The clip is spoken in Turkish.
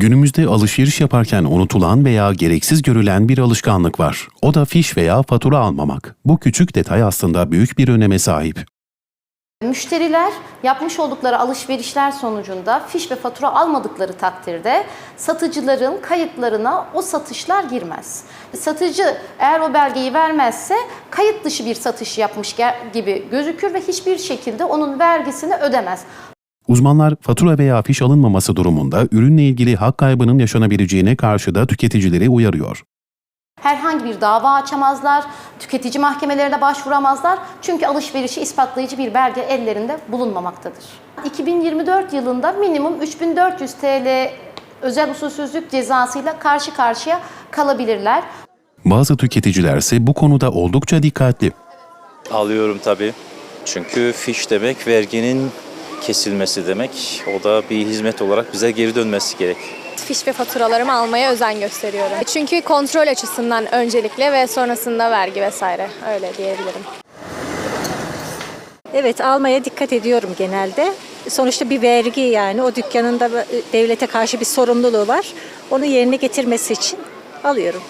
Günümüzde alışveriş yaparken unutulan veya gereksiz görülen bir alışkanlık var. O da fiş veya fatura almamak. Bu küçük detay aslında büyük bir öneme sahip. Müşteriler yapmış oldukları alışverişler sonucunda fiş ve fatura almadıkları takdirde satıcıların kayıtlarına o satışlar girmez. Satıcı eğer o belgeyi vermezse kayıt dışı bir satış yapmış gibi gözükür ve hiçbir şekilde onun vergisini ödemez. Uzmanlar fatura veya fiş alınmaması durumunda ürünle ilgili hak kaybının yaşanabileceğine karşı da tüketicileri uyarıyor. Herhangi bir dava açamazlar, tüketici mahkemelerine başvuramazlar çünkü alışverişi ispatlayıcı bir belge ellerinde bulunmamaktadır. 2024 yılında minimum 3400 TL özel usulsüzlük cezasıyla karşı karşıya kalabilirler. Bazı tüketiciler ise bu konuda oldukça dikkatli. Alıyorum tabii. Çünkü fiş demek verginin kesilmesi demek. O da bir hizmet olarak bize geri dönmesi gerek. fiş ve faturalarımı almaya özen gösteriyorum. Çünkü kontrol açısından öncelikle ve sonrasında vergi vesaire öyle diyebilirim. Evet almaya dikkat ediyorum genelde. Sonuçta bir vergi yani o dükkanın da devlete karşı bir sorumluluğu var. Onu yerine getirmesi için alıyorum.